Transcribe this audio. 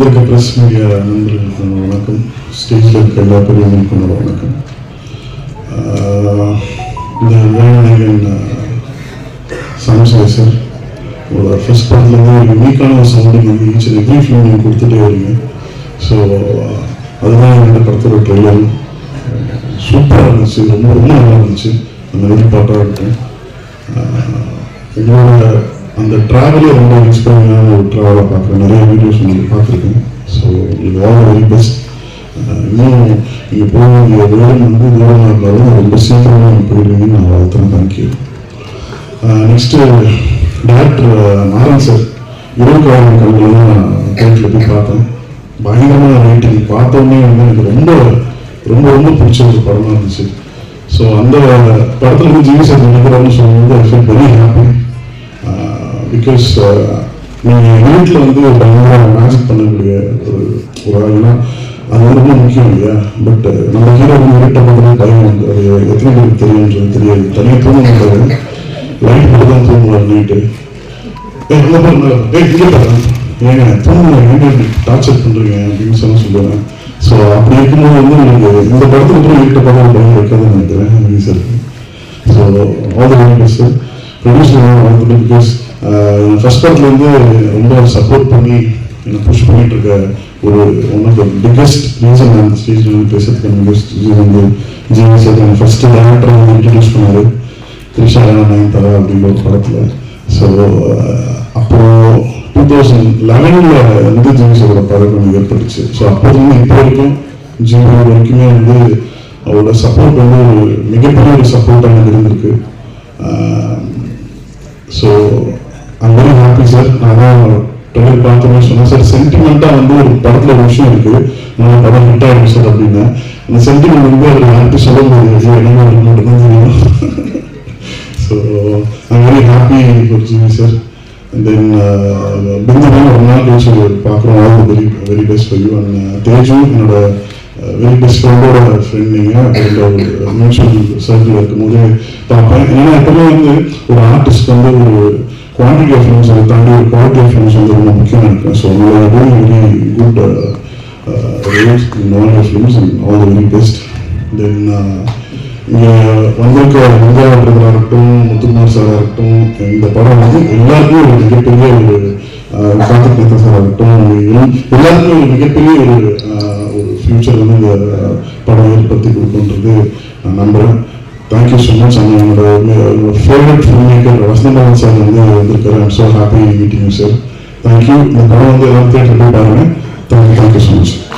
வந்திருக்க press media நண்பர்களுக்கு வணக்கம். ஸ்டேஜில் இருக்க எல்லா பெரியவர்களுக்கும் வணக்கம். இந்த வேளாண் சமசாய் சார் உங்களோட ஃபர்ஸ்ட் பார்ட்லேருந்து ஒரு யூனிக்கான ஒரு சவுண்டிங் வந்து ஈச் அண்ட் எவ்ரி ஃபிலிம் நீங்கள் கொடுத்துட்டே வரீங்க ஸோ அதுதான் என்னோட படத்தோட ட்ரெய்லர் சூப்பராக இருந்துச்சு. ரொம்ப ரொம்ப நல்லா இருந்துச்சு. அந்த மாதிரி பாட்டாக இருக்கும் உங்களோட அந்த ட்ராவலே ரொம்ப இன்ஸ்பைரிங்கான ஒரு ட்ராவலாக பார்க்குறேன். நிறைய வீடியோஸ் உங்களுக்கு பார்த்துருக்கேன். ஸோ இது ஆல் வெரி பெஸ்ட் இன்னும் நீங்கள் போகக்கூடிய தூரம் வந்து தூரமாக இருந்தாலும் ரொம்ப சீக்கிரமாக நீங்கள் போயிடுவீங்கன்னு நான் வாழ்த்துறேன். Thank you next director Narayan sir. இரவு காலம் கல்வியெல்லாம் தான் தேட்டரில் போய் பார்த்தேன். பயங்கரமான ரைட்டிங் பார்த்தோன்னே வந்து எனக்கு ரொம்ப ரொம்ப ரொம்ப பிடிச்ச ஒரு படமாக இருந்துச்சு. ஸோ அந்த படத்தில் வந்து ஜீவி சார் நினைக்கிறாருன்னு சொல்லும்போது I feel very happy because uh, நீங்கள் வீட்டில் வந்து ஒரு பயங்கர மேஜிக் பண்ணக்கூடிய ஒரு ஒரு ஆளுனா அது ரொம்ப முக்கியம் இல்லையா? பட் uh, நம்ம ஹீரோ வந்து இருட்ட பக்கத்துல பயம் வந்து அது எத்தனை பேருக்கு தெரியும்ன்றது தெரியாது. தனியாக தூங்க மாட்டாரு லைட் மட்டும் தான் தூங்குவார் நைட்டு ஏ அங்கே பாருங்க ஏ இங்கே பாருங்க ஏங்க தூங்குங்க. ஏங்க டார்ச்சர் பண்ணுறீங்க அப்படின்னு சொல்லி சொல்லுவேன். ஸோ அப்படி இருக்கும்போது வந்து உங்களுக்கு இந்த படத்துக்கு அப்புறம் இருட்ட பக்கம் பயம் வைக்காதுன்னு நினைக்கிறேன். அப்படின்னு sir so all the very best sir producer because first பார்ட்லேருந்து ரொம்ப சப்போர்ட் பண்ணி என்னை புஷ் பண்ணிட்டு இருக்க ஒரு one of the biggest reason அந்த ஸ்டேஜில் வந்து பேசுறதுக்கு பிக்கஸ்ட் ரீசன் வந்து ஜிவி சார் என் ஃபர்ஸ்ட் டேரக்டர் வந்து இன்ட்ரடியூஸ் பண்ணார். த்ரிஷா நயன்தாரா அப்படிங்கிற ஒரு படத்தில். ஸோ அப்போது டூ தௌசண்ட் லெவனில் வந்து ஜிவி சாரோட பழக்கம் ஏற்பட்டுச்சு. ஸோ அப்போதுலேருந்து இப்போ வரைக்கும் ஜிவி வரைக்குமே வந்து அவரோட சப்போர்ட் வந்து ஒரு மிகப்பெரிய ஒரு சப்போர்ட்டாக எனக்கு இருந்திருக்கு. ஸோ சார் நான் தான் சொன்னேன் சார் சென்டிமெண்ட்டாக வந்து ஒரு படத்தில் ஒரு விஷயம் இருக்குது நம்ம படம் ஹிட் ஆகிடும் சார் அப்படின்னு. அந்த சென்டிமெண்ட் வந்து அவர் யார்கிட்ட சொல்ல முடியாது. என்னென்ன அவருக்கு தெரியும். So I'm very happy for GV sir then ஒரு நாள் கழிச்சு பார்க்குறோம். All very very best for you and Teju என்னோட வெரி பெஸ்ட் ஃப்ரெண்டோட ஃப்ரெண்ட் நீங்கள் அப்படின்ற ஒரு மியூச்சுவல் சர்க்கிள் இருக்கும்போது பார்ப்பேன். ஏன்னா எப்பவுமே வந்து ஒரு ஆர்டிஸ்ட் வந்து ஒரு குவான்டிட்டி ஆஃப் ஃபிலிம்ஸ் அதை தாண்டி ஒரு குவாலிட்டி ஆஃப் ஃபிலிம்ஸ் வந்து ரொம்ப முக்கியம் நினைக்கிறேன் ஸோ உங்களோட doing very good roles in all your films and all the very best then இங்கே வந்திருக்க மங்காவற்றதாக இருக்கட்டும் முத்துக்குமார் சாராக இருக்கட்டும் இந்த படம் வந்து எல்லாருக்குமே ஒரு மிகப்பெரிய ஒரு uh, கார்த்திக் மேத்தா சாராக இருக்கட்டும். எல்லாருக்குமே ஒரு மிகப்பெரிய ஒரு uh, ஒரு ஃபியூச்சர் வந்து இந்த uh, படம் ஏற்படுத்தி கொடுக்குன்றது நான் நம்புகிறேன் thank you so much. And uh, you are my favorite filmmaker, Rasnama And I'm so happy meeting you, sir. Thank you. Thank you so much.